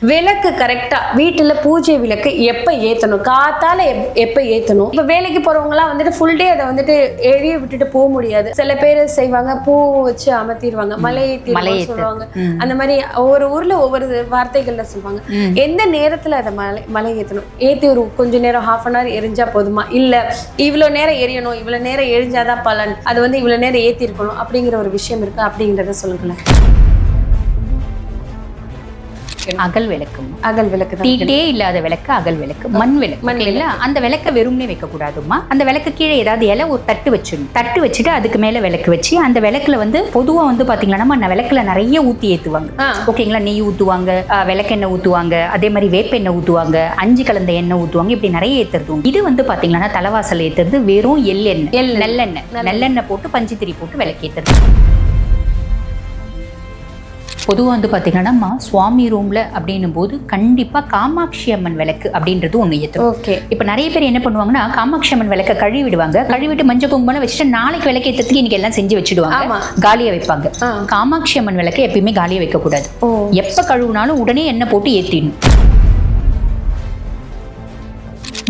விளக்கு கரெக்டா வீட்டுல பூஜை விளக்கு எப்ப ஏத்தணும்? காத்தால எப்- எப்ப ஏத்தணும்? இப்ப வேலைக்கு போறவங்க எல்லாம் வந்துட்டு ஃபுல் டே அதை வந்துட்டு எரிய விட்டுட்டு போக முடியாது. சில பேர் செய்வாங்க பூ வச்சு அமர்த்திடுவாங்க மலை. சொல்லுவாங்க. அந்த மாதிரி ஒவ்வொரு ஊர்ல ஒவ்வொரு வார்த்தைகள்ல சொல்லுவாங்க. எந்த நேரத்துல அதை மலை மலை ஏத்தணும்? ஏத்தி ஒரு கொஞ்ச நேரம் ஹாஃப் அன் ஹவர் எரிஞ்சா போதுமா? இல்ல இவ்வளவு நேரம் எரியணும் இவ்வளவு நேரம் எரிஞ்சாதான் பலன். அது வந்து இவ்வளவு நேரம் ஏத்தி இருக்கணும் அப்படிங்கிற ஒரு விஷயம் இருக்கு அப்படிங்கறத சொல்லுங்களேன். அகல் விளக்கும் அகல் விளக்கு தீட்டே இல்லாத விளக்கு அகல் விளக்கு. மண் விளக்கு மண் இல்ல அந்த விளக்க வெறும்னே வைக்க கூடாதுமா அந்த விளக்கு கீழே ஏதாவது இலை ஒரு தட்டு வச்சிடணும் தட்டு வச்சுட்டு அதுக்கு மேல விளக்கு வச்சு அந்த விளக்குல வந்து பொதுவா வந்து பாத்தீங்கன்னா நம்ம விளக்குல நிறைய ஊத்தி ஏத்துவாங்க. ஓகேங்களா? நெய் ஊத்துவாங்க விளக்கெண்ணெய் ஊத்துவாங்க அதே மாதிரி வேப்பெண்ணெய் ஊத்துவாங்க அஞ்சு கலந்த எண்ணெய் ஊத்துவாங்க இப்படி நிறைய ஏத்துறது. இது வந்து பாத்தீங்கன்னா தலைவாசல் ஏத்துறது வெறும் எள்ளெண்ணெய். நல்லெண்ணெய். நல்லெண்ணெய் போட்டு பஞ்சு திரி போட்டு விளக்கேத்துறது. பொதுவாக வந்து பார்த்தீங்கன்னா சுவாமி ரூமில் அப்படின்னும் போது கண்டிப்பாக காமாட்சி அம்மன் விளக்கு அப்படின்றது ஒன்று ஏற்றும் ஓகே. இப்போ நிறைய பேர் என்ன பண்ணுவாங்கன்னா காமாட்சி அம்மன் விளக்க கழுவி விடுவாங்க கழுவிட்டு மஞ்சள் குங்குமம் வச்சுட்டு நாளைக்கு விளக்கு ஏற்றத்துக்கு இன்னைக்கு எல்லாம் செஞ்சு வச்சுடுவாங்க. காலியா வைப்பாங்க. காமாட்சி அம்மன் விளக்க எப்பயுமே காலியா வைக்கக்கூடாது எப்போ கழுவுனாலும் உடனே எண்ணெய் போட்டு ஏற்றிடணும்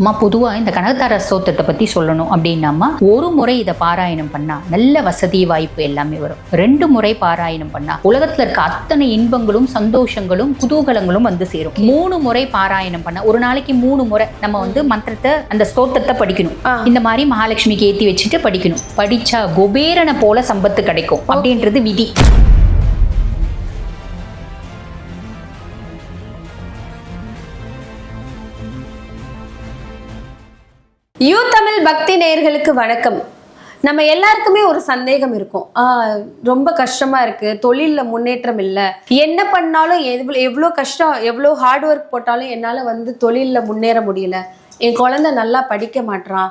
அம்மா பொதுவாக இந்த கனகதார ஸ்தோத்திரத்தை பற்றி சொல்லணும் அப்படின்னாம்மா ஒரு முறை இதை பாராயணம் பண்ணா நல்ல வசதி வாய்ப்பு எல்லாமே வரும். ரெண்டு முறை பாராயணம் பண்ணா உலகத்தில் இருக்க அத்தனை இன்பங்களும் சந்தோஷங்களும் குதூகலங்களும் வந்து சேரும். மூணு முறை பாராயணம் பண்ணா ஒரு நாளைக்கு மூணு முறை நம்ம வந்து மந்திரத்தை அந்த ஸ்தோத்திரத்தை படிக்கணும். இந்த மாதிரி மகாலட்சுமிக்கு ஏற்றி வச்சுட்டு படிக்கணும். படிச்சா குபேரனை போல சம்பத்து கிடைக்கும் அப்படின்றது விதி. யூ தமிழ் பக்தி நேயர்களுக்கு வணக்கம். நம்ம எல்லாருக்குமே ஒரு சந்தேகம் இருக்கும். ஆ, ரொம்ப கஷ்டமா இருக்கு. தொழில்ல முன்னேற்றம் இல்லை. என்ன பண்ணாலும் எவ்வளோ எவ்வளோ கஷ்டம் எவ்வளோ ஹார்ட் ஒர்க் போட்டாலும் என்னால் வந்து தொழிலில் முன்னேற முடியல. என் குழந்தை நல்லா படிக்க மாட்றான்.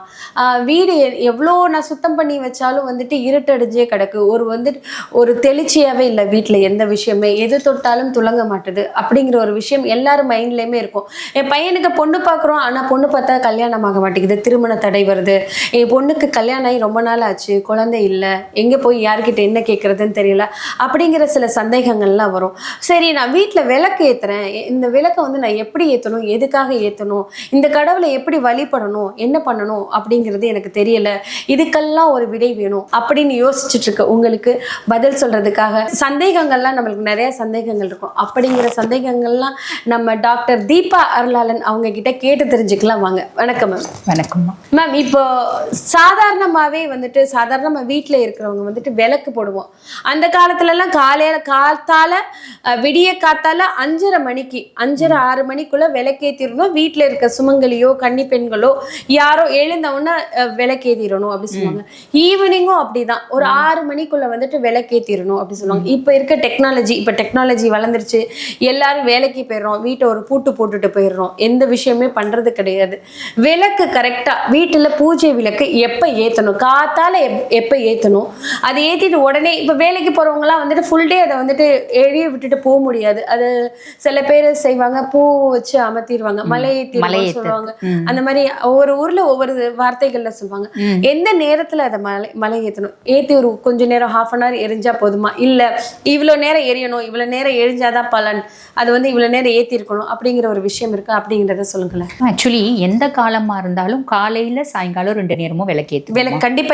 வீடு எவ்வளோ நான் சுத்தம் பண்ணி வச்சாலும் வந்துட்டு இருட்டடிஞ்சே கிடக்கு. ஒரு வந்துட்டு ஒரு தெளிச்சியாகவே இல்லை வீட்டில் எந்த விஷயமே. எது தொட்டாலும் துலங்க மாட்டுது அப்படிங்கிற ஒரு விஷயம் எல்லாரும் மைண்ட்லேயுமே இருக்கும். என் பையனுக்கு பொண்ணு பார்க்குறோம் ஆனால் பொண்ணு பார்த்தா கல்யாணம் ஆக மாட்டேங்குது. திருமண தடை வருது. என் பொண்ணுக்கு கல்யாணம் ஆகி ரொம்ப நாள் ஆச்சு. குழந்தை இல்லை. எங்கே போய் யார்கிட்ட என்ன கேட்குறதுன்னு தெரியல. அப்படிங்கிற சில சந்தேகங்கள்லாம் வரும். சரி நான் வீட்டில் விளக்கு ஏற்றுறேன் இந்த விளக்கை வந்து நான் எப்படி ஏற்றணும் எதுக்காக ஏற்றணும் இந்த கடவுளை எப்படி வழிபடணும் என்ன பண்ணணும் அப்படிங்கிறது எனக்கு தெரியல. இதுக்கெல்லாம் ஒரு விடை வேணும் அப்படின்னு யோசிச்சுட்டு இருக்க உங்களுக்கு பதில் சொல்றதுக்காக. சந்தேகங்கள்லாம் நம்மளுக்கு நிறைய சந்தேகங்கள் இருக்கும். அப்படிங்கிற சந்தேகங்கள்லாம் நம்ம டாக்டர் தீபா அருளாளன் அவங்க கிட்ட கேட்டு தெரிஞ்சுக்கலாம் வாங்க. வணக்கம் மேம் வணக்கம்மா மேம் இப்போ சாதாரணமாகவே வந்துட்டு சாதாரணமா வீட்டில் இருக்கிறவங்க வந்துட்டு விளக்கு போடுவோம். அந்த காலத்துலலாம் காலையில காத்தால விடிய காத்தால அஞ்சரை மணிக்கு அஞ்சரை ஆறு மணிக்குள்ள விளக்கேற்றிடணும் வீட்டில் இருக்க சுமங்கலியோ கன்னி பெண்களோ யாரோ எழுந்த உடனே அஹ், விளக்கேத்திடணும் அப்படி சொல்லுவாங்க. ஈவினிங்கும் அப்படிதான். ஒரு ஆறு மணிக்குள்ள வந்துட்டு விளக்கேத்திடணும் அப்படி சொல்லுவாங்க. இப்போ இருக்க டெக்னாலஜி இப்போ டெக்னாலஜி வளர்ந்துருச்சு. எல்லாரும் வேலைக்கு போயிடுறோம். வீட்டை ஒரு பூட்டு போட்டுட்டு போயிடுறோம். எந்த விஷயமே பண்றது கிடையாது. விளக்கு கரெக்டா வீட்டுல பூஜை விளக்கு எப்ப ஏத்தணும்? காத்தால எப்- எப்ப ஏத்தணும்? அது ஏத்திட்டு உடனே இப்ப வேலைக்கு போறவங்கலாம் வந்துட்டு ஃபுல் டே அதை வந்துட்டு எரிய விட்டுட்டு போக முடியாது. அது சில பேர் செய்வாங்க. பூ வச்சு அமர்த்திடுவாங்க மலை ஏத்து. சொல்லுவாங்க. அந்த மாதிரி ஒவ்வொரு ஊர்ல ஒவ்வொரு வார்த்தைகள்ல சொல்லுவாங்க. எந்த நேரத்துல அதை மலை மலை ஏத்தணும்? ஏத்தி ஒரு கொஞ்ச நேரம் ஹாஃப் அன் ஹவர் எரிஞ்சா போதுமா? இல்ல இவ்வளவு நேரம் எரியணும் இவ்வளவு நேரம் எரிஞ்சாதான் பலன்? அது வந்து இவ்வளவு நேரம் ஏத்தி இருக்கணும் அப்படிங்கிற ஒரு விஷயம் இருக்கு? அப்படிங்கறத சொல்லுங்களேன். ஆக்சுவலி எந்த காலமா இருந்தாலும் காலையில சாயங்காலம் ரெண்டு நேரமும் விளக்கேத்து விலை கண்டிப்பா.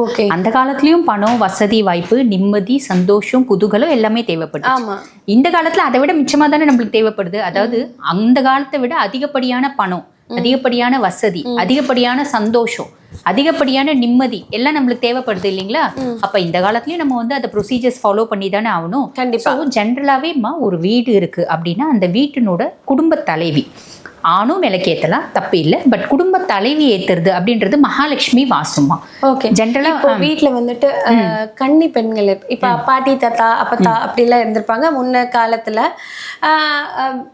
ஓகே அந்த காலத்துலயும் பணம் வசதி வாய்ப்பு நிம்மதி சந்தோஷம் குதூகலம் எல்லாமே தேவைப்படுது ஆமா. இந்த காலத்துல அதை விட மிச்சமா தானே நம்மளுக்கு தேவைப்படுது? அதாவது அந்த காலத்தை விட அதிகப்படியான பணம் அதிகப்படியான வசதி அதிகப்படியான சந்தோஷம் அதிகப்படியான நிம்மதி எல்லாம் நம்மளுக்கு தேவைப்படுது இல்லைங்களா? அப்ப இந்த காலத்துலயும் நம்ம வந்து அந்த ப்ரொசீஜர்ஸ் ஃபாலோ பண்ணி தானே ஆகணும். கண்டிப்பா. ஸோ ஜென்ரலாகவே ஒரு வீடு இருக்கு அப்படின்னா அந்த வீட்டினோட குடும்ப தலைவி. ஆணும் விளக்கேத்தலாம் தப்பு இல்லை. பட் குடும்ப தலைவி ஏத்துறது அப்படின்றது மகாலட்சுமி வாசுமா. ஓகே ஜென்ரலா இப்போ வந்துட்டு கன்னி பெண்கள் இப்ப பாட்டி தாத்தா அப்பத்தா அப்படிலாம் இருந்திருப்பாங்க. முன்ன காலத்துல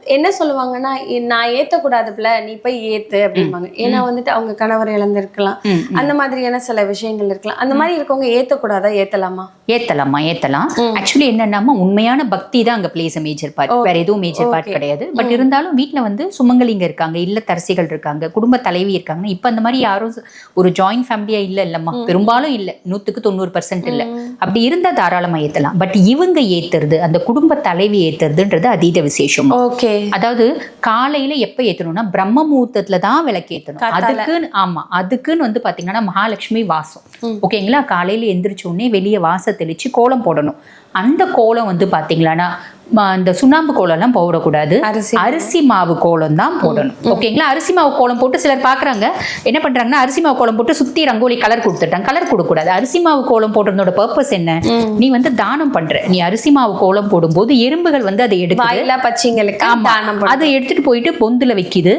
என்ன சொல்லுவாங்கன்னா "இ- நான் ஏத்தக்கூடாதுல நீ போய் ஏத்து அப்படிம்பாங்க. ஏன்னா வந்துட்டு அவங்க கணவர் இழந்திருக்கலாம். அந்த மாதிரியான சில விஷயங்கள் இருக்கலாம். அந்த மாதிரி இருக்கவங்க ஏத்தக்கூடாதா? ஏத்தலாமா? ஏத்தலாமா? ஏத்தலாம். ஆக்சுவலி என்னன்னா உண்மையான பக்தி தான் அங்க பிளேஸ் மேஜர் பார்ட் வேற எதுவும் மேஜர் பார்ட் கிடையாது. பட் இருந்தாலும் வீட்ல வந்து சுமங்கலிங்க குழந்தைங்க இருக்காங்க இல்லத்தரசிகள் இருக்காங்க குடும்ப தலைவி இருக்காங்கன்னா இப்ப அந்த மாதிரி யாரும் ஒரு ஜாயிண்ட் ஃபேமிலியா இல்ல இல்லம்மா. பெரும்பாலும் இல்ல. நூத்துக்கு தொண்ணூறு பர்சன்ட் இல்ல. அப்படி இருந்தா தாராளமா ஏத்தலாம். பட் இவங்க ஏத்துறது அந்த குடும்ப தலைவி ஏத்துறதுன்றது அதீத விசேஷம். ஓகே. அதாவது காலையில எப்ப ஏத்தணும்னா பிரம்ம முகூர்த்தத்துல தான் விளக்கு காத்தால. அதுக்குன்னு ஆமா அதுக்குன்னு வந்து பாத்தீங்கன்னா மகாலட்சுமி வாசம். ஓகேங்களா? காலையில எந்திரிச்ச உடனே வெளியே வாச தெளிச்சு கோலம் போடணும். அந்த கோலம் வந்து பாத்தீங்களான்னா ம, இந்த சுண்ணாம்பு கோலம் எல்லாம் போடக்கூடாது. அரிசி மாவு. கோலம் தான் போடணும். ஓகேங்களா? அரிசி மாவு கோலம் போட்டு சிலர் பாக்குறாங்க. என்ன பண்றாங்கன்னா அரிசி மாவு கோலம் போட்டு சுத்தி ரங்கோலி கலர் கொடுத்துட்டாங்க. கலர் கொடுக்கக்கூடாது. அரிசி மாவு கோலம் போடுறதோட பர்பஸ் என்ன? நீ வந்து தானம் பண்ற. நீ அரிசி மாவு கோலம் போடும்போது எறும்புகள் வந்து அதை வாயிலா பச்சைங்களுக்கு. அதை எடுத்துட்டு போயிட்டு பொந்துல வைக்குது.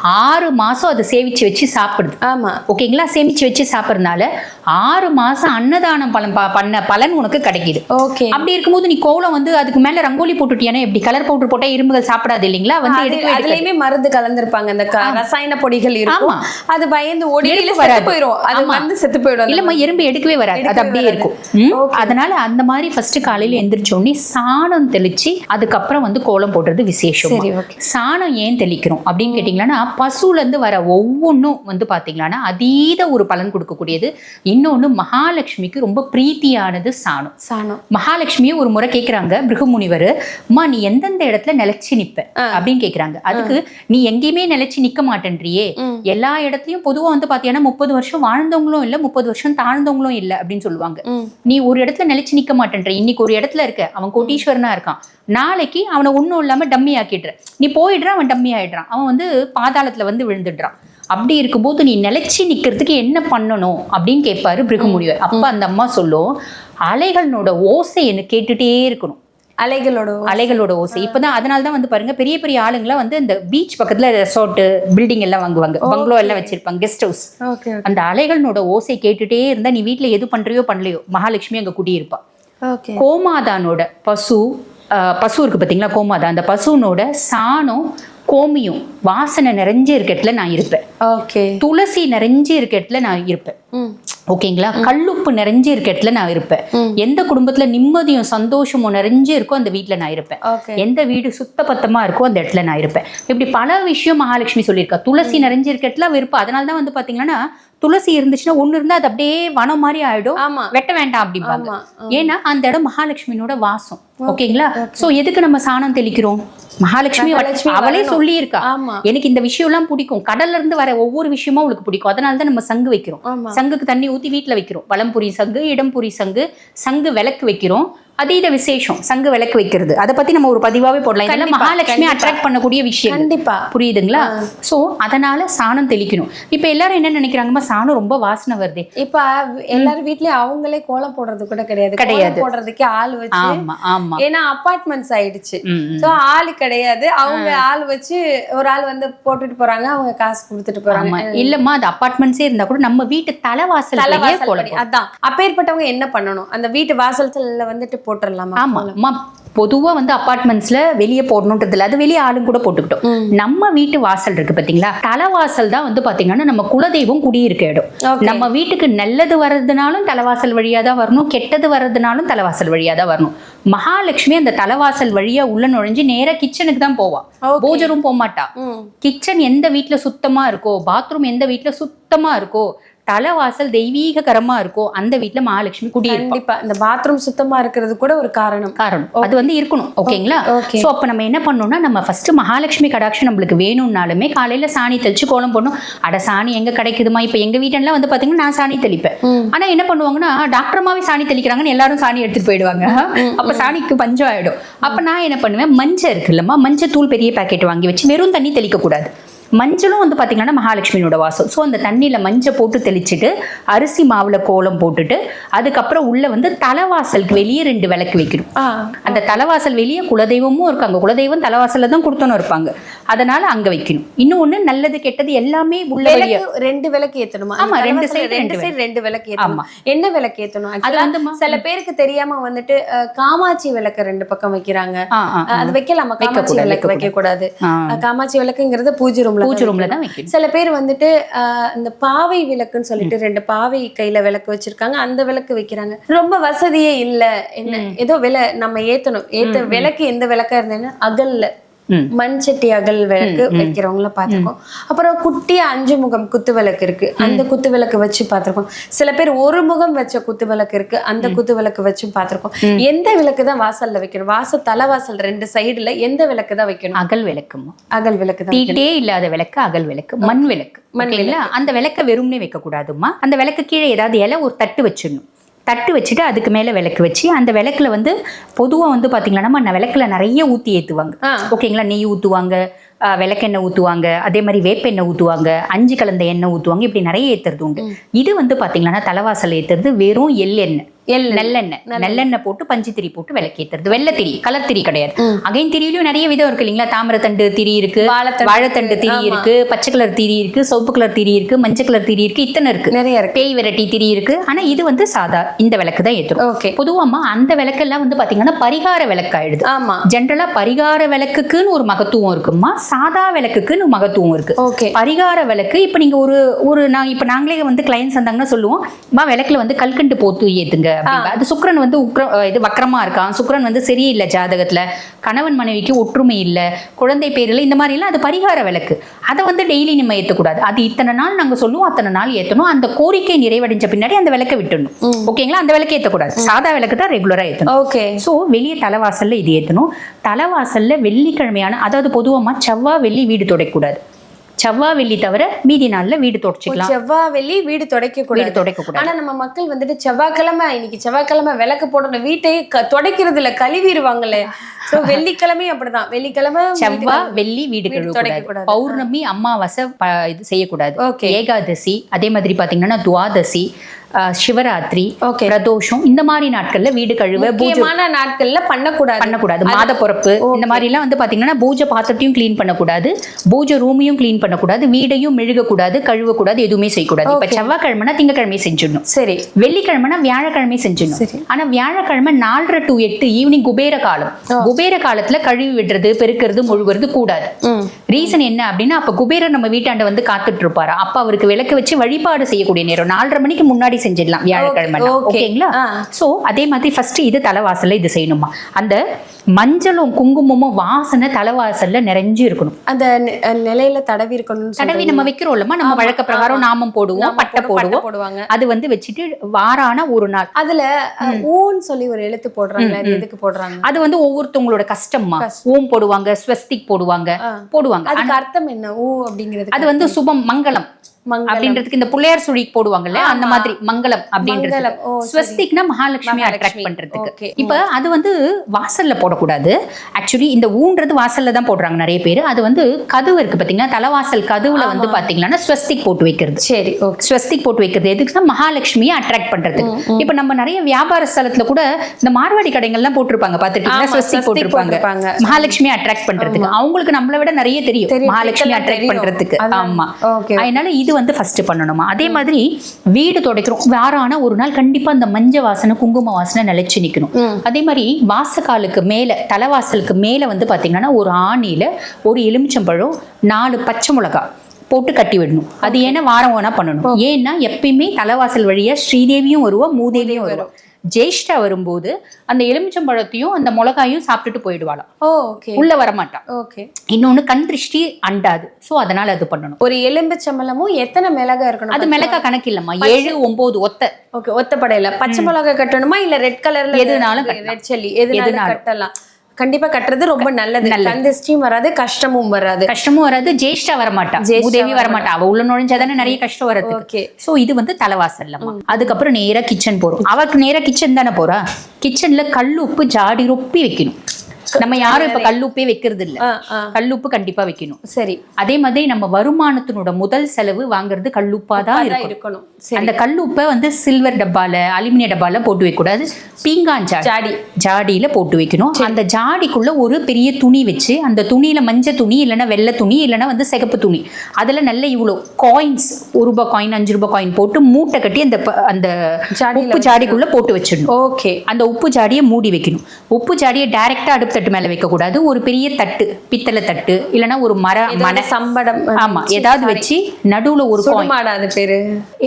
ஆறு மாசம் அதை சேவிச்சு வச்சு சாப்பிடுது. ஆமா. ஓகேங்களா? சேமிச்சு வச்சு சாப்பிட்றதுனால ஆறு மாசம் அன்னதானம் பலன் பண்ண பலன் உனக்கு கிடைக்குது. ஓகே. அப்படி இருக்கும்போது நீ கோலம் வந்து அதுக்கு மேல ரங்கோலி போட்டுட்டியானா எப்படி? கலர் பவுடர் போட்டா இரும்புகள் சாப்பிடாது இல்லைங்களா? வந்து. அதுலயுமே மருந்து கலந்திருப்பாங்க. அந்த ரசாயன பொடிகள் இருக்கும். அது பயந்து ஓடி வராது. போயிடும் அது. வந்து செத்து போயிடும் இல்லம்மா எறும்பு எடுக்கவே வராது. அது அப்படியே. இருக்கும்? அதனால அந்த மாதிரி ஃபர்ஸ்ட் காலையில எந்திரிச்ச உடனே சாணம் தெளிச்சு அதுக்கப்புறம் வந்து கோலம் போடுறது விசேஷம். சாணம் ஏன் தெளிக்கிறோம் அப்படின்னு கேட்டிங்கன்னா பசுல இருந்து வர ஒவ்வொன்றும் வந்து பாத்தீங்கன்னா அதீத ஒரு பலன் கொடுக்கக்கூடியது. இன்னொன்னு மகாலட்சுமிக்கு ரொம்ப பிரீத்தியானது சாணம். சாணம். மகாலட்சுமியை ஒரு முறை கேக்குறாங்க பிருகுமுனிவர் அம்மா நீ எந்தெந்த இடத்துல நிலைச்சு நிப்ப? அப்படின்னு கேக்குறாங்க. அதுக்கு நீ எங்கேயுமே நிலைச்சு நிக்க மாட்டேன்றியே. எல்லா இடத்துலயும் பொதுவா வந்து பாத்தீங்கன்னா முப்பது வருஷம் வாழ்ந்தவங்களும் இல்ல முப்பது வருஷம் தாழ்ந்தவங்களும் இல்ல அப்படின்னு சொல்லுவாங்க. நீ ஒரு இடத்துல நிலைச்சு நிக்க மாட்டேன்ற. இன்னைக்கு ஒரு இடத்துல இருக்க. அவன் கோட்டீஸ்வரனா இருக்கான். நாளைக்கு அவனை ஒண்ணும் இல்லாம டம்மி ஆக்கிடுற. நீ போயிடுற அவன் டம்மி ஆயிடுறான். அவன் வந்து பாதாளத்துல வந்து விழுந்துடுறான். அப்படி இருக்கும்போது நீ நிலைச்சு நிக்கிறதுக்கு என்ன பண்ணணும் அப்படின்னு கேட்பாரு பிருகுமுனிவர். அப்ப அந்த அம்மா சொல்லும் அலைகளோட ஓசை என்ன கேட்டுட்டே இருக்கணும். அலைகளோட அலைகளோட ஓசை. இப்பதான் அதனால தான் வந்து பாருங்க பெரிய பெரிய ஆளுங்களாம் வந்து இந்த பீச் பக்கத்துல ரெசார்ட் பில்டிங் எல்லாம் வாங்குவாங்க. பங்களோ எல்லாம் வச்சிருப்பாங்க கெஸ்ட் ஹவுஸ் அந்த அலைகளோட ஓசை கேட்டுட்டே இருந்தா நீ வீட்ல எது பண்றியோ பண்ணலையோ. மகாலட்சுமி அங்க குடியிருப்பா. ஓகே கோமாதானோட பசு பசு இருக்கு பாத்தீங்களா கோமாதா? அந்த பசுனோட சாணம் கோமியம் வாசனை நிறைஞ்ச இருக்க இடத்துல நான் இருப்பேன். ஓகே. துளசி நிறைஞ்சு இருக்க இடத்துல நான் இருப்பேன். ஓகேங்களா? கல்லுப்பு நிறைஞ்சு இருக்க இடத்துல நான் இருப்பேன். எந்த குடும்பத்துல நிம்மதியும் சந்தோஷமும் நிறைஞ்சு இருக்கோ அந்த வீட்ல நான் இருப்பேன். எந்த வீடு சுத்தபத்தமா இருக்கோ அந்த இடத்துல நான் இருப்பேன். இப்படி பல விஷயம் மகாலட்சுமி சொல்லியிருக்கா. துளசி நிறைஞ்சு இருக்க இடத்துல அவ இருப்பா. அதனால தான் வந்து பாத்தீங்கன்னா துளசி இருந்துச்சுன்னா ஒண்ணு இருந்தா அது அப்படியே வனம் மாதிரி ஆயிடும். வெட்ட வேண்டாம் அப்படிம்பாங்க. ஏன்னா அந்த இடம் மகாலட்சுமியோட வாசம். ஓகேங்களா? சோ எதுக்கு நம்ம சாணம் தெளிக்கிறோம்? மகாலட்சுமி அவளே. சொல்லியிருக்கா. ஆமா. எனக்கு இந்த விஷயம் எல்லாம் பிடிக்கும். கடல்ல இருந்து வர ஒவ்வொரு விஷயமும் அவளுக்கு பிடிக்கும். அதனால தான் நம்ம சங்கு வைக்கிறோம். சங்குக்கு தண்ணி ஊத்தி வீட்ல வைக்கிறோம். வலம்புரி சங்கு இடம்புரி சங்கு சங்கு விளக்கு வைக்கிறோம். அதீத விசேஷம் சங்கு விளக்கு வைக்கிறது. அதை பத்தி நம்ம ஒரு பதிவாவே போடலாம். இதெல்லாம் மகாலட்சுமி. அட்ராக்ட் பண்ணக்கூடிய விஷயம் கண்டிப்பா. புரியுதுங்களா? சோ அதனால சாணம் தெளிக்கணும். இப்ப எல்லாரும் என்ன நினைக்கிறாங்கம்மா? சாணம் ரொம்ப வாசனை வருதே. இப்ப எல்லார் வீட்லயும் அவங்களே கோலம் போடுறது கூட கிடையாது. கிடையாது. போடுறதுக்கு ஆள் வச்சு ஆமா ஆமா. ஏன்னா அபார்ட்மெண்ட்ஸ் ஆயிடுச்சு. சோ ஆள் கிடையாது. அவங்க ஆள் வச்சு ஒரு ஆள் வந்து போட்டுட்டு போறாங்க அவங்க காசு கொடுத்துட்டு போறாங்க. இல்லம்மா அது அபார்ட்மெண்ட்ஸே இருந்தா கூட நம்ம வீட்டு தலைவாசல். அதான். அப்பேற்பட்டவங்க என்ன பண்ணணும்? அந்த வீட்டு வாசல்ல வந்துட்டு போட்டுடலாமா ஆமா. அம்மா பொதுவா வந்து அபார்ட்மெண்ட்ஸ்ல வெளியே போடணுன்றது இல்ல அது வெளியே ஆளுங்க கூட போட்டுக்கிட்டோம். நம்ம வீட்டு வாசல் இருக்கு பாத்தீங்களா? தலைவாசல் தான் வந்து பாத்தீங்கன்னா நம்ம குலதெய்வம் குடியிருக்க இடம். நம்ம வீட்டுக்கு நல்லது வர்றதுனாலும் தலைவாசல் வழியா தான் வரணும். கெட்டது வர்றதுனாலும் தலைவாசல் வழியா தான் வரணும். மகாலட்சுமி அந்த தலைவாசல் வழியா உள்ள நுழைஞ்சு நேரா கிச்சனுக்கு தான் போவா. Okay. பூஜை ரூம் போக மாட்டா. கிச்சன் எந்த வீட்ல சுத்தமா இருக்கோ பாத்ரூம் எந்த வீட்ல சுத்தமா இருக்கோ தலைவாசல் தெய்வீககரமா இருக்கோ அந்த வீட்ல மகாலட்சுமி குடியிருப்பா. இந்த பாத்ரூம் சுத்தமா இருக்கிறது கூட ஒரு காரணம். காரணம். அது வந்து இருக்கணும் ஓகேங்களா. சோ அப்ப நம்ம என்ன பண்ணணும்னா நம்ம ஃபர்ஸ்ட் மகாலட்சுமி கடாட்சம் நம்மளுக்கு வேணும்னாலுமே காலையில சாணி தெளிச்சு கோலம் போடணும். அட சாணி எங்க கிடைக்குதுமா? இப்ப எங்க வீட்டெல்லாம் வந்து பாத்தீங்கன்னா நான் சாணி தெளிப்பேன். ஆனா என்ன பண்ணுவாங்கன்னா டாக்டர்மாவே சாணி தெளிக்கிறாங்கன்னு எல்லாரும் சாணி எடுத்துட்டு போயிடுவாங்க. அப்ப சாணிக்கு பஞ்சம் ஆயிடும். அப்ப நான் என்ன பண்ணுவேன் மஞ்சள் இருக்குல்லம்மா மஞ்சள் தூள் பெரிய பாக்கெட் வாங்கி வச்சு வெறும் தண்ணி தெளிக்க கூடாது மஞ்சளும் வந்து பாத்தீங்கன்னா மகாலட்சுமியோட வாசம். ஸோ அந்த தண்ணியில மஞ்சள் போட்டு தெளிச்சுட்டு அரிசி மாவுல கோலம் போட்டுட்டு அதுக்கப்புறம் உள்ள வந்து தலைவாசலுக்கு வெளியே ரெண்டு விளக்கு வைக்கணும். அந்த தலைவாசல் வெளியே குலதெய்வமும் இருக்காங்க. குலதெய்வம் தலைவாசல்ல தான் கொடுத்தனும் இருப்பாங்க. அதனால அங்க வைக்கணும். இன்னொன்னு நல்லது கெட்டது எல்லாமே உள்ள ரெண்டு விளக்கு ஏத்தணுமா? ஆமா, ரெண்டு side ரெண்டு சைடு ரெண்டு விளக்கு ஏத்தணும். என்ன விளக்கு ஏத்தணும்? அது வந்துமா? சில பேருக்கு தெரியாம வந்துட்டு காமாட்சி விளக்கு ரெண்டு பக்கம் வைக்கிறாங்க. அது வைக்கலாமா? காமாட்சி விளக்கு வைக்க கூடாது காமாட்சி விளக்குங்கிறது பூஜை ரூம்ல பூஜை ரூம்ல தான் வைக்கணும். சில பேர் வந்துட்டு இந்த பாவை விளக்குன்னு சொல்லிட்டு ரெண்டு பாவை கையில விளக்கு வச்சிருக்காங்க. அந்த விளக்கு வைக்கிறாங்க. ரொம்ப வசதியே இல்ல. என்ன ஏதோ விலை நம்ம ஏத்தணும். ஏத்த விளக்கு எந்த விளக்கா இருந்தேன்னா அகல்ல. மண் சட்டி அகல் விளக்கு வைக்கிறவங்கள பார்த்திருக்கோம். அப்புறம் குட்டி அஞ்சு முகம் குத்து விளக்கு இருக்கு. அந்த குத்து விளக்கு வச்சு பார்த்திருக்கோம். சில பேர் ஒரு முகம் வச்ச குத்து விளக்கு இருக்கு. அந்த குத்து விளக்கு வச்சும் பார்த்திருக்கோம். எந்த விளக்கு தான் வாசல்ல வைக்கணும்? வாசல் தலைவாசல் ரெண்டு சைடுல எந்த விளக்கு தான் வைக்கணும்? அகல் விளக்குமா அகல் விளக்கு தான் தீட்டே இல்லாத விளக்கு அகல் விளக்கு மண் விளக்கு. ஓகேங்களா? அந்த விளக்க வெறும்னே வைக்க கூடாதுமா அந்த விளக்கு கீழே ஏதாவது இலை ஒரு தட்டு வச்சிடணும். தட்டு வச்சுட்டு அதுக்கு மேலே விளக்கு வச்சு அந்த விளக்குல வந்து பொதுவாக வந்து பார்த்தீங்கன்னா நம்ம விளக்குல நிறைய ஊற்றி ஏற்றுவாங்க. ஓகேங்களா? நெய் ஊற்றுவாங்க விளக்கெண்ணெய் ஊற்றுவாங்க அதே மாதிரி வேப்பெண்ணெய் ஊற்றுவாங்க அஞ்சு கலந்த எண்ணெய் ஊற்றுவாங்க இப்படி நிறைய ஏற்றுறது உண்டு. இது வந்து பார்த்தீங்கன்னா தலைவாசல் ஏற்றுறது வெறும் எள்ளெண்ணெய். எள் நல்லெண்ணெய். நல்லெண்ணெய். போட்டு பஞ்சு திரி போட்டு விளக்கேத்துறது. வெள்ளை திரி கலர் திரி கிடையாது. அகைன் திரியிலும் நிறைய விதம் இருக்கு இல்லைங்களா? தாமிரத்தண்டு திரி இருக்கு வாழைத்தண்டு. திரி இருக்கு பச்சை கலர் திரி இருக்கு சிவப்பு கலர் திரி இருக்கு மஞ்சள் கலர் திரி இருக்கு இத்தனை இருக்கு. நிறைய இருக்கு. பேய் வெரைட்டி திரி இருக்கு. ஆனா இது வந்து சாதா இந்த விளக்கு தான் ஏத்துறோம். ஓகே. பொதுவாமா அந்த விளக்கெல்லாம் வந்து பாத்தீங்கன்னா பரிகார விளக்கு ஆயிடுது ஆமா. ஜென்ரலா பரிகார விளக்குக்குன்னு ஒரு மகத்துவம் இருக்குமா? சாதா விளக்குக்குன்னு மகத்துவம் இருக்கு. ஓகே. பரிகார விளக்கு இப்போ நீங்க ஒரு ஒரு நான் இப்போ நாங்களே வந்து கிளைண்ட்ஸ் வந்தாங்கன்னா சொல்லுவோம் மா விளக்குல வந்து கல்கண்டு போத்து ஏத்துங்க. அப்படிம்பா. அது சுக்கிரன் வந்து உக்ர இது வக்கரமா இருக்கான். சுக்கிரன் வந்து சரியில்லை ஜாதகத்துல. கணவன் மனைவிக்கு ஒற்றுமை இல்லை. குழந்தை பேரில் இந்த மாதிரிலாம் அது பரிகார விளக்கு. அதை வந்து டெய்லி நம்ம ஏற்றக்கூடாது அது இத்தனை நாள் நாங்கள் சொல்லுவோம் அத்தனை நாள் ஏற்றணும் அந்த கோரிக்கை நிறைவடைஞ்ச பின்னாடி அந்த விளக்கை விட்டுடணும். ஓகேங்களா? அந்த விளக்கு ஏற்றக்கூடாது சாதா விளக்கு தான் ரெகுலராக ஏற்றணும் ஓகே. ஸோ வெளியே தலைவாசல்ல இது ஏற்றணும் தலைவாசல்ல வெள்ளிக்கிழமையான அதாவது பொதுவாக செவ்வாய் வெள்ளி வீடு துடைக்கக்கூடாது. செவ்வாய் வெள்ளி தவிர மீதி நாள்ல வீடு தொடச்சிக்கலாம் செவ்வாய் வெள்ளி வீடு துடைக்க வீடு கூடாது துடைக்கக்கூடாது. ஆனா நம்ம மக்கள் வந்துட்டு செவ்வாய்க்கிழமை இன்னைக்கு செவ்வாய்க்கிழமை விளக்கு போடணும். வீட்டையே க- துடைக்கிறது இல்ல கழுவிடுவாங்கல்ல சோ வெள்ளிக்கிழமையும் அப்படிதான். வெள்ளிக்கிழமை செவ்வாய் வெள்ளி வீடு கழுவக்கூடாது. பௌர்ணமி அமாவாசை ப- இது செய்யக்கூடாது. ஓகே ஏகாதசி அதே மாதிரி பாத்தீங்கன்னா துவாதசி சிவராத்திரி பிரதோஷம் இந்த மாதிரி நாட்கள்ல வீடு கழுவ பூஜை முக்கியமான நாட்கள்ல பண்ணக்கூடாது. பண்ணக்கூடாது. மாத பிறப்பு இந்த மாதிரிலாம் வந்து பாத்தீங்கன்னா பூஜை பாத்திரத்தையும் க்ளீன் பண்ணக்கூடாது. பூஜை ரூமையும் க்ளீன் பண்ணக்கூடாது. வீடையும் மெழுகக்கூடாது கழுவக்கூடாது எதுவுமே செய்யக்கூடாது. இப்ப செவ்வாய்க்கிழமைனா திங்கக்கிழமை செஞ்சிடணும். சரி. வெள்ளிக்கிழமைனா வியாழக்கிழமை செஞ்சிடணும். ஆனா வியாழக்கிழமை நாலரை டு எட்டு ஈவினிங் குபேர காலம். குபேர காலத்துல கழுவி விடுறது பெருக்கிறது முழுகிறது கூடாது. ரீசன் என்ன அப்படின்னா அப்ப குபேரர் நம்ம வீட்டாண்ட வந்து காத்துட்டு இருப்பாரு அப்ப அவருக்கு விளக்கு வச்சு வழிபாடு செய்யக்கூடிய நேரம். நாலரை மணிக்கு முன்னாடி செஞ்சிடலாம் வியாழக்கிழமை. ஓகேங்களா. சோ அதே மாதிரி ஃபர்ஸ்ட் இது தலைவாசல்ல இது செய்யணுமா? அந்த மஞ்சளும் குங்குமமும் வாசனை தலைவாசல்ல நிறைஞ்சு இருக்கணும். அந்த நிலையில தடவி இருக்கணும்னு தடவி. நம்ம வைக்கிறோம்லமா நம்ம வழக்க பிரகாரம் நாமம் போடுவோம் பட்டை போடு- பட்டை போடுவோம். போடுவாங்க. அது வந்து வச்சுட்டு வாரான ஒரு நாள். அதுல ஊன்னு சொல்லி ஒரு எழுத்து போடுறாங்க அது எதுக்கு போடுறாங்க? அது வந்து ஒவ்வொருத்தவங்களோட கஷ்டம்மா. ஓம் போடுவாங்க ஸ்வஸ்திக் போடுவாங்க ஆ. போடுவாங்க அதுக்கு அர்த்தம் என்ன? ஊ அப்படிங்கிறது அது வந்து சுபம் மங்களம். அப்படின்றதுக்கு இந்த பிள்ளையார் சுழி போடுவாங்கல்ல அந்த மாதிரி மங்களம் அப்படின்றது. ஸ்வஸ்திக்னா மகாலட்சுமி. அட்ராக்ட் பண்றதுக்கு. இப்ப அது வந்து வாசல்ல போடக்கூடாது. ஆக்சுவலி இந்த ஊன்றது வாசல்ல தான் போடுறாங்க நிறைய பேர். அது வந்து கதவு இருக்கு பாத்தீங்கன்னா தலைவாசல் கதவுல வந்து பாத்தீங்கன்னா ஸ்வஸ்திக் போட்டு வைக்கிறது. சரி ஸ்வஸ்திக் போட்டு வைக்கிறது எதுக்குன்னா மகாலட்சுமியை அட்ராக்ட் பண்றதுக்கு. இப்ப நம்ம நிறைய வியாபார ஸ்தலத்துல கூட இந்த மார்வாடி கடைகள்லாம் போட்டிருப்பாங்க. ஆமா, ஸ்வஸ்திக் போட்டிருப்பாங்க. போட்டிருப்பாங்க. மகாலட்சுமி அட்ராக்ட் பண்றதுக்கு. அவங்களுக்கு நம்மளை விட நிறைய தெரியும். மகாலட்சுமி. அட்ராக்ட் பண்றதுக்கு. ஆமா. அதனால இது வந்து ஃபர்ஸ்ட் பண்ணணுமா? அதே மாதிரி வீடு துடைக்கிறோம். வாரான ஒரு நாள் கண்டிப்பா அந்த மஞ்ச வாசனை குங்கும வாசனை நிலைச்சு நிக்கணும். ம். அதே மாதிரி வாசக்காலுக்கு மேல தலைவாசலுக்கு மேல வந்து பாத்தீங்கன்னா ஒரு ஆணியில ஒரு எலுமிச்சம்பழம் நாலு பச்சை மிளகாய் போட்டு கட்டி விடணும். அது ஏன்னா வாரம் வேணா பண்ணணும். ஏன்னா எப்பயுமே தலைவாசல் வழியா ஸ்ரீதேவியும் வருவா மூதேவியும் வருவா. ஜேஷ்டா வரும்போது அந்த எலுமிச்சம்பழத்தையும் அந்த மிளகாயும் சாப்பிட்டுட்டு போயிடுவாளாம். ஓகே உள்ள வரமாட்டான் ஓகே இன்னொன்னு கண் திருஷ்டி அண்டாது. சோ அதனால அது பண்ணணும். ஒரு எலும்பு சம்பளமும் எத்தனை மிளகா இருக்கணும் அது மிளகா கணக்கு இல்லம்மா. ஏழு ஒன்பது ஒத்த. ஓகே ஒத்தப்படையில பச்சை மிளகா கட்டணுமா இல்ல ரெட் கலர்ல எதுனாலும் ரெட் சில்லி எதுனாலும். கட்டலாம். கண்டிப்பா கட்டுறது ரொம்ப நல்லது. கந்த ஸ்டீம் வராது கஷ்டமும் வராது. கஷ்டமும் வராது ஜேஷ்டா வரமாட்டா. மூதேவி வரமாட்டா. அவ உள்ள நுழைஞ்சாதானே நிறைய கஷ்டம் வரது ஓகே சோ இது வந்து தலைவாசல்லம்மா அதுக்கப்புறம் நேரா கிச்சன் போறோம். அவக்கு நேரா கிச்சன் தானே போறா? கிச்சன்ல கல்லுப்பு ஜாடி ரொப்பி வைக்கணும். நம்ம யாரும் இப்ப கல்லுப்பே வைக்கிறது இல்ல கல்லுப்பு கண்டிப்பா வைக்கணும். சரி. அதே மாதிரி நம்ம வருமானத்தினோட முதல் செலவு வாங்குறது கல்லுப்பா தான் இருக்கணும். அந்த கல்லுப்பை வந்து சில்வர் டப்பால அலுமினிய டப்பால போட்டு வைக்க கூடாது பீங்கான் ஜாடி ஜாடி. ஜாடியில போட்டு வைக்கணும். அந்த ஜாடிக்குள்ள ஒரு பெரிய துணி வச்சு அந்த துணியில மஞ்சள் துணி இல்லைன்னா வெள்ளை துணி இல்லைன்னா வந்து சிகப்பு துணி. அதுல நல்ல இவ்வளோ காயின்ஸ் ஒரு ரூபாய் காயின் அஞ்சு ரூபாய் காயின் போட்டு மூட்டை கட்டி அந்த அந்த உப்பு ஜாடிக்குள்ள போட்டு வச்சிடணும். ஓகே. அந்த உப்பு ஜாடியை மூடி வைக்கணும். உப்பு ஜாடியை டைரக்டா அடுப்புல தட்டு மேல வைக்க கூடாது. ஒரு பெரிய தட்டு பித்தளை தட்டு இல்லைன்னா ஒரு மர மன சம்படம் ஆமா ஏதாவது வச்சு நடுவுல ஒரு அது பேரு?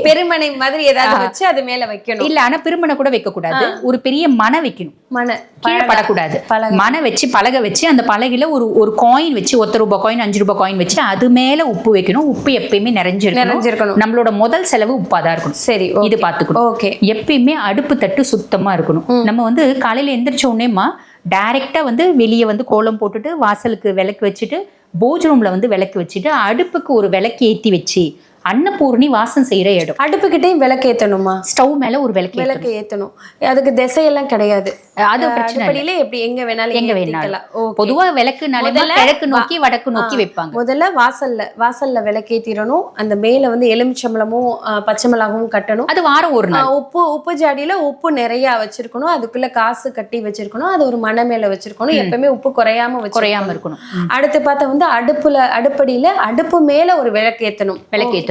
பெருமனை மாதிரி ஏதாவது வச்சு அது மேல வைக்கணும். இல்ல ஆனா பெருமனை கூட வைக்க கூடாது. ஒரு பெரிய மனை வைக்கணும். மன கீழே படக்கூடாது. மனை வச்சு பலகை வச்சு அந்த பலகையில ஒரு ஒரு காயின் வச்சு ஒத்த ரூபாய் காயின் அஞ்சு ரூபாய் காயின் வச்சு அது மேல உப்பு வைக்கணும். உப்பு எப்பயுமே நிறைஞ்சிருக்கணும். நிறைஞ்சிருக்கணும். நம்மளோட முதல் செலவு உப்பாதான் இருக்கணும். சரி இது பாத்துக்கணும் ஓகே எப்பயுமே அடுப்பு தட்டு சுத்தமா இருக்கணும். நம்ம வந்து காலையில எந்திரிச்ச உடனேமா டைரெக்டாக வந்து வெளியே வந்து கோலம் போட்டுட்டு வாசலுக்கு விளக்கு வச்சுட்டு போஜ் ரூமில் வந்து விளக்கு வச்சுட்டு அடுப்புக்கு ஒரு விளக்கு ஏற்றி வச்சு அன்னபூர்ணி வாசம் செய்யற இடம். அடுப்புக்கிட்டையும் விளக்கு ஏத்தணுமா ஸ்டவ் மேல ஒரு விளக்கு ஏத்தணும். விளக்கு ஏத்தணும் அதுக்கு திசையெல்லாம் கிடையாது. அது பிரச்சனை இல்லை. அடுப்படியில எப்படி எங்க வேணாலும் எங்க. வேணாலும். பொதுவா விளக்குனாலே கிழக்கு நோக்கி வடக்கு நோக்கி வைப்பாங்க. முதல்ல வாசல்ல வாசல்ல விளக்கேத்திடணும். அந்த மேல வந்து எலுமிச்சம்பழமும் ஆ, பச்சை மிளகாவும் கட்டணும். அது வாரம் ஒரு நாள். உப்பு உப்பு ஜாடியில உப்பு நிறைய வச்சிருக்கணும். அதுக்குள்ள காசு கட்டி வச்சிருக்கணும். அது ஒரு மன மேல வச்சிருக்கணும். எப்பவுமே உப்பு குறையாம குறையாம இருக்கணும். அடுத்து பார்த்தா வந்து அடுப்புல அடுப்படியில அடுப்பு மேல ஒரு விளக்கு ஏத்தணும்.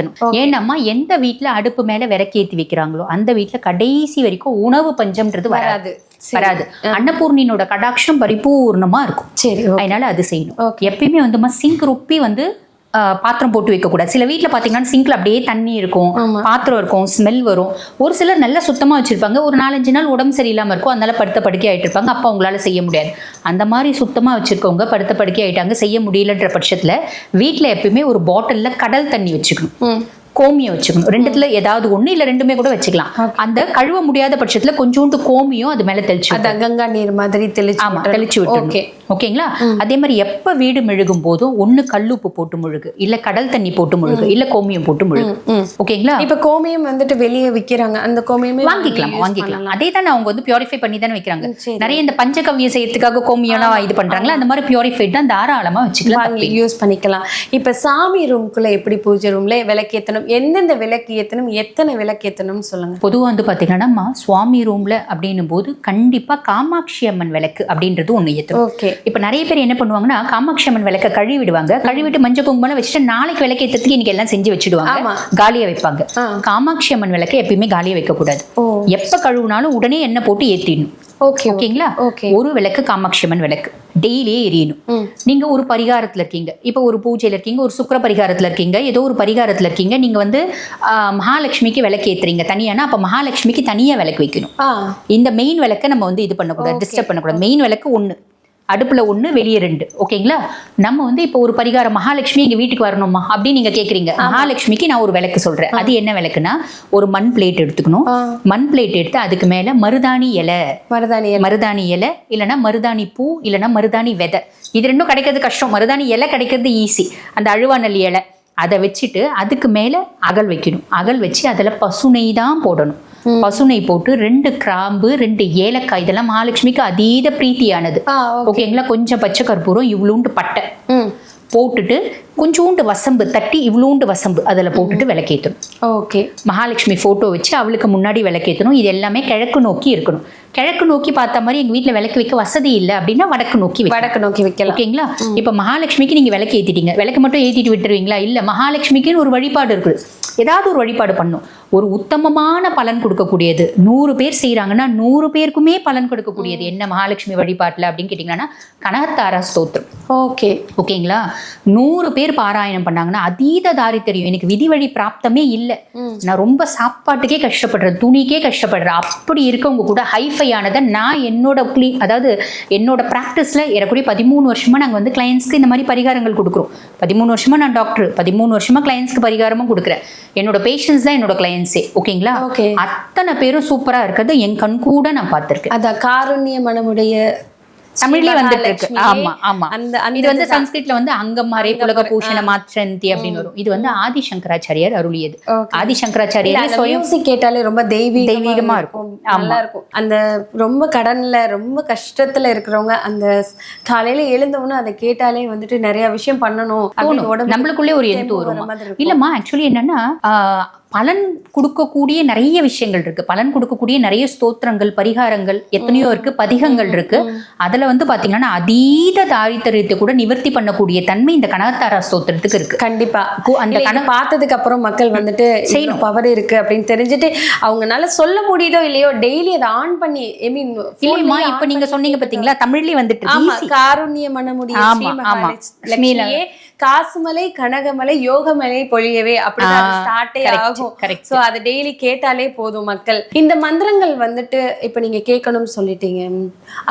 ஏத்தணும் ஏன்னம்மா எந்த வீட்ல அடுப்பு மேல விளக்கு ஏத்தி வைக்கிறாங்களோ அந்த வீட்ல கடைசி வரைக்கும் உணவு பஞ்சம்ன்றது வராது. வராது. அன்னபூர்ணினோட கடாட்சம் பரிபூர்ணமா இருக்கும். சரி. அதனால அது செய்யணும். எப்பயுமே வந்துமா சிங்க் ரொப்பி வந்து பாத்திரம் போட்டு வைக்க கூடாது சில வீட்ல பாத்தீங்கன்னா சிங்க்ல அப்படியே தண்ணி இருக்கும். பாத்திரம் இருக்கும் ஸ்மெல் வரும். ஒரு சிலர் நல்லா சுத்தமா வச்சிருப்பாங்க. ஒரு நாலஞ்சு நாள் உடம்பு சரியில்லாம இருக்கும். அதனால படுத்த படுக்கை ஆயிட்டு இருப்பாங்க அப்ப அவங்களால செய்ய முடியாது. அந்த மாதிரி சுத்தமா வச்சிருக்கவங்க படுத்த படுக்கை ஆயிட்டாங்க. செய்ய முடியலன்ற பட்சத்துல வீட்ல எப்பயுமே ஒரு பாட்டில்ல கடல் தண்ணி வச்சுக்கணும். கோமியம் வச்சுக்கணும். ரெண்டுத்துல ஏதாவது ஒண்ணு இல்ல ரெண்டுமே கூட வச்சுக்கலாம். அந்த கழுவ முடியாத பட்சத்துல கொஞ்சோண்டு கோமியம் அது மேல தெளிச்சு கங்கா நீர் மாதிரி தெளிச்சு ஆமா. தெளிச்சு Okay. ஓகேங்களா? அதே மாதிரி எப்ப வீடு மெழுகும் போதும் ஒண்ணு கல்லுப்பு போட்டு முழுகு இல்ல கடல் தண்ணி போட்டு முழுகு இல்ல கோமியம் போட்டு முழுகு. ஓகேங்களா? இப்ப கோமியம் வந்துட்டு வெளியே விக்கிறாங்க. அந்த கோமியமே வாங்கிக்கலாம் வாங்கிக்கலாம். அதே தானே அவங்க வந்து பியூரிஃபை பண்ணி தானே வைக்கிறாங்க. நிறைய இந்த பஞ்சகவ்யம் செய்யறதுக்காக கோமியம்லாம் இது பண்றாங்களா? அந்த மாதிரி பியூரிஃபைட் தான் தாராளமா வச்சுக்கலாம் யூஸ் பண்ணிக்கலாம். இப்ப சாமி ரூம்குள்ள எப்படி பூஜை ரூம்ல விளக்கேத்தணும் எந்தெந்த விளக்கு ஏத்தணும்? எத்தனை விளக்கு ஏத்தணும்னு சொல்லுங்க. பொதுவா வந்து பாத்தீங்கன்னா சுவாமி ரூம்ல அப்படின்னும் போது கண்டிப்பா காமாட்சி அம்மன் விளக்கு அப்படின்றது ஒண்ணு ஏத்தணும். ஓகே. இப்ப நிறைய பேர் என்ன பண்ணுவாங்கன்னா காமாட்சி அம்மன் விளக்க கழுவி விடுவாங்க கழுவிட்டு மஞ்சள் குங்குமம் வச்சுட்டு நாளைக்கு விளக்கேற்றதுக்கு இன்னைக்கு எல்லாம் செஞ்சு வச்சுடுவாங்க. காலியா வைப்பாங்க. காமாட்சி அம்மன் விளக்க எப்பயுமே காலியா வைக்க கூடாது ஓ. எப்ப கழுவுனாலும் உடனே எண்ணெய் போட்டு ஏத்திடணும். ஓகே ஓகேங்களா? ஓகே. ஒரு விளக்கு காமாட்சி அம்மன் விளக்கு. டெய்லியே எரியணும். நீங்க ஒரு பரிகாரத்துல இருக்கீங்க. இப்போ ஒரு பூஜையில இருக்கீங்க ஒரு சுக்கிர பரிகாரத்துல இருக்கீங்க ஏதோ ஒரு பரிகாரத்துல இருக்கீங்க நீங்க வந்து மகாலட்சுமிக்கு விளக்கு ஏத்துறீங்க தனியானா அப்ப மகாலட்சுமிக்கு தனியா விளக்கு வைக்கணும். இந்த மெயின் விளக்கை நம்ம வந்து இது பண்ணக்கூடாது டிஸ்டர்ப் பண்ணக்கூடாது. மெயின் விளக்கு ஒன்று அடுப்புல ஒன்று வெளியே ரெண்டு. ஓகேங்களா? நம்ம வந்து இப்போ ஒரு பரிகாரம் மகாலட்சுமி எங்க வீட்டுக்கு வரணுமா அப்படின்னு நீங்க கேக்குறீங்க. மகாலட்சுமிக்கு நான் ஒரு விளக்கு சொல்றேன். அது என்ன விளக்குனா ஒரு மண் பிளேட் எடுத்துக்கணும். மண் பிளேட் எடுத்து அதுக்கு மேல மருதாணி இலை. மருதாணி. மருதாணி இலை இல்லைன்னா மருதாணி பூ இல்லைன்னா மருதாணி விதை. இது ரெண்டும் கிடைக்கிறது கஷ்டம். மருதாணி இலை கிடைக்கிறது ஈஸி அந்த அழுவாநெல்லி இலை. அதை வச்சுட்டு அதுக்கு மேல அகல் வைக்கணும். அகல் வச்சு அதுல பசுனை தான் போடணும். பசுனை போட்டு ரெண்டு கிராம்பு ரெண்டு ஏலக்காய் இதெல்லாம் மகாலட்சுமிக்கு அதீத பிரீத்தியானது. ஓகேங்களா? கொஞ்சம் பச்சை கற்பூரம் இவ்வளோண்டு பட்டை. ம். போட்டுட்டு கொஞ்சோண்டு வசம்பு தட்டி இவ்வளோண்டு வசம்பு அதில் போட்டுட்டு விளக்கேற்றணும். ஓகே. மகாலட்சுமி ஃபோட்டோ வச்சு அவளுக்கு முன்னாடி விளக்கேற்றணும். இது எல்லாமே கிழக்கு நோக்கி இருக்கணும். கிழக்கு நோக்கி பார்த்த மாதிரி எங்கள் வீட்டில் விளக்கு வைக்க வசதி இல்லை அப்படின்னா வடக்கு நோக்கி வடக்கு நோக்கி வைக்கலாம். ஓகேங்களா? இப்போ மகாலட்சுமிக்கு நீங்கள் விளக்கு ஏற்றிட்டீங்க விளக்கு மட்டும் ஏற்றிட்டு விட்டுருவீங்களா? இல்லை மகாலட்சுமிக்குன்னு ஒரு வழிபாடு இருக்குது. ஏதாவது ஒரு வழிபாடு பண்ணும் ஒரு உத்தமமான பலன் கொடுக்கக்கூடியது. நூறு பேர் செய்கிறாங்கன்னா நூறு பேருக்குமே பலன் கொடுக்கக்கூடியது. என்ன மகாலட்சுமி வழிபாட்டில் அப்படின்னு கேட்டிங்கன்னா கனகத்தாரா ஸ்தோத்திரம். ஓகே ஓகேங்களா? நூறு பேர் பாராயணம் பண்ணாங்கன்னா அதீத தாரித்தரியம். எனக்கு விதி வழி பிராப்தமே இல்லை. நான் ரொம்ப சாப்பாட்டுக்கே கஷ்டப்படுறேன் துணிக்கே கஷ்டப்படுறேன். அப்படி இருக்கவங்க கூட ஹைஃபையானதை நான் என்னோட க்ளீ அதாவது என்னோட ப்ராக்டிஸில் ஏறக்குறைய பதிமூணு வருஷமா நாங்கள் வந்து கிளையன்ஸ்க்கு இந்த மாதிரி பரிகாரங்கள் கொடுக்குறோம். பதிமூணு வருஷமா நான் டாக்டர் பதிமூணு வருஷமா கிளையன்ஸ்க்கு பரிகாரமும் கொடுக்குறேன். என்னோட பேஷண்ட்ஸ் தான் என்னோட கிளையன்ஸே ஓகேங்களா? ஓகே அத்தனை பேரும் சூப்பரா இருக்கிறது என் கண் கூட நான் பார்த்திருக்கேன். அதான் காருண்ய மனமுடைய தமிழ்லயே வந்துட்டு இருக்கு. ஆமா ஆமா. இது வந்து சன்ஸ்கிரிட்ல வந்து அங்கமாரே புலக பூஷண மாற்றந்தி அப்படின்னு வரும். இது வந்து ஆதி சங்கராச்சாரியார் அருளியது. ஆதி சங்கராச்சாரியார் மியூசிக் கேட்டாலே ரொம்ப தெய்வீகமா தெய்வீகமா இருக்கும். நல்லா இருக்கும். அந்த ரொம்ப கடன்ல ரொம்ப கஷ்டத்துல இருக்கிறவங்க அந்த காலையில எழுந்தவொன்னே அதை கேட்டாலே வந்துட்டு நிறைய விஷயம் பண்ணணும். நம்மளுக்குள்ளே ஒரு வர வரும் மாதிரி. இல்லம்மா ஆக்சுவலி என்னன்னா பலன் கொடுக்கக்கூடிய நிறைய விஷயங்கள் இருக்கு. பலன் கொடுக்கக்கூடிய நிறைய ஸ்தோத்திரங்கள் பரிகாரங்கள் எத்தனையோ இருக்கு பதிகங்கள் இருக்கு. அதுல வந்து பாத்தீங்கன்னா அதீத தாரித்திரத்தை கூட நிவர்த்தி பண்ணக்கூடிய தன்மை இந்த கனகத்தாரா ஸ்தோத்திரத்துக்கு இருக்கு. கண்டிப்பா. அந்த இதை பார்த்ததுக்கு அப்புறம் மக்கள் வந்துட்டு செய்யணும். பவர் இருக்கு அப்படின்னு தெரிஞ்சுட்டு அவங்கனால சொல்ல முடியுதோ இல்லையோ டெய்லி அதை ஆன் பண்ணி ஐ மீன் இப்ப நீங்க சொன்னீங்க பாத்தீங்களா தமிழ்லயே வந்துட்டு Easy. காருண்ய மனமுடிய காசுமலை கனகமலை யோகமலை பொழியவே அப்படிதான் ஸ்டார்டே ஆகும். சோ அதை டெய்லி கேட்டாலே போதும் மக்கள். இந்த மந்திரங்கள் வந்துட்டு இப்ப நீங்க கேட்கணும்னு சொல்லிட்டீங்க.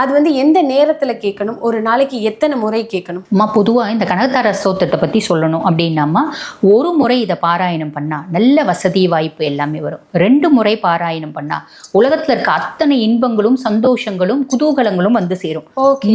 அது வந்து எந்த நேரத்துல கேட்கணும்? ஒரு நாளைக்கு எத்தனை முறை கேட்கணும்? அம்மா பொதுவாக இந்த கனகத்தார ஸ்தோத்திரத்தை பற்றி சொல்லணும் அப்படின்னாம்மா ஒரு முறை இதை பாராயணம் பண்ணா நல்ல வசதி வாய்ப்பு எல்லாமே வரும். ரெண்டு முறை பாராயணம் பண்ணா உலகத்துல இருக்க அத்தனை இன்பங்களும் சந்தோஷங்களும் குதூகலங்களும் வந்து சேரும்.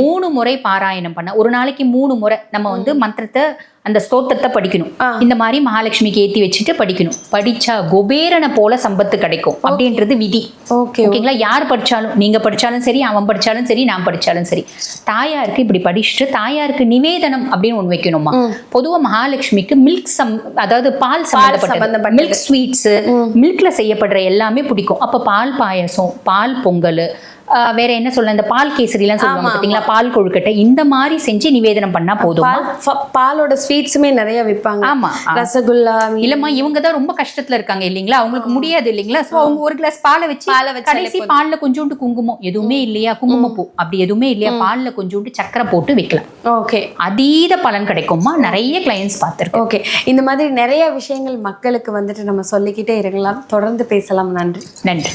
மூணு முறை பாராயணம் பண்ண ஒரு நாளைக்கு மூணு முறை நம்ம வந்து மந்திரத்தை அந்த ஸ்தோத்திரத்தை படிக்கணும். இந்த மாதிரி மகாலட்சுமிக்கு ஏத்தி வச்சுட்டு படிக்கணும். படிச்சா குபேரனை போல சம்பத்து கிடைக்கும். அப்படின்றது விதி. ஓகே ஓகேங்களா? யார் படிச்சாலும் நீங்க படிச்சாலும் சரி அவன் படிச்சாலும் சரி நான் படிச்சாலும் சரி. தாயாருக்கு இப்படி படிச்சுட்டு தாயாருக்கு நிவேதனம் அப்படின்னு ஒண்ணு வைக்கணுமா? பொதுவா மகாலட்சுமிக்கு மில்க் சம் அதாவது பால் சம்பந்தப்பட்டது. மில்க் ஸ்வீட்ஸ் மில்க்ல செய்யப்படுற எல்லாமே பிடிக்கும். அப்ப பால் பாயசம் பால் பொங்கல் வேற என்ன சொல்ல இந்த பால் கேசரிலாம் சொல்லுவாங்க பாத்தீங்களா பால் கொழுக்கட்டை. இந்த மாதிரி செஞ்சு நிவேதனம் பண்ணா போதும்? பாலோட ஸ்வீட்ஸுமே நிறைய விற்பாங்க. ஆமா. ரசகுல்லா இல்லம்மா இவங்க தான் ரொம்ப கஷ்டத்துல இருக்காங்க இல்லைங்களா? அவங்களுக்கு முடியாது இல்லைங்களா? சோ அவங்க ஒரு கிளாஸ் பாலை வச்சு கடைசி பால்ல கொஞ்சோண்டு குங்குமம். எதுவுமே இல்லையா? குங்குமப்பூ. அப்படி எதுவுமே இல்லையா? பால்ல கொஞ்சோண்டு சக்கரை போட்டு வைக்கலாம். ஓகே. அதீத பலன் கிடைக்குமா நிறைய கிளையன்ஸ் பார்த்திருக்கேன். ஓகே. இந்த மாதிரி நிறைய விஷயங்கள் மக்களுக்கு வந்துட்டு நம்ம சொல்லிக்கிட்டே இருக்கலாம். தொடர்ந்து பேசலாம். நன்றி. நன்றி.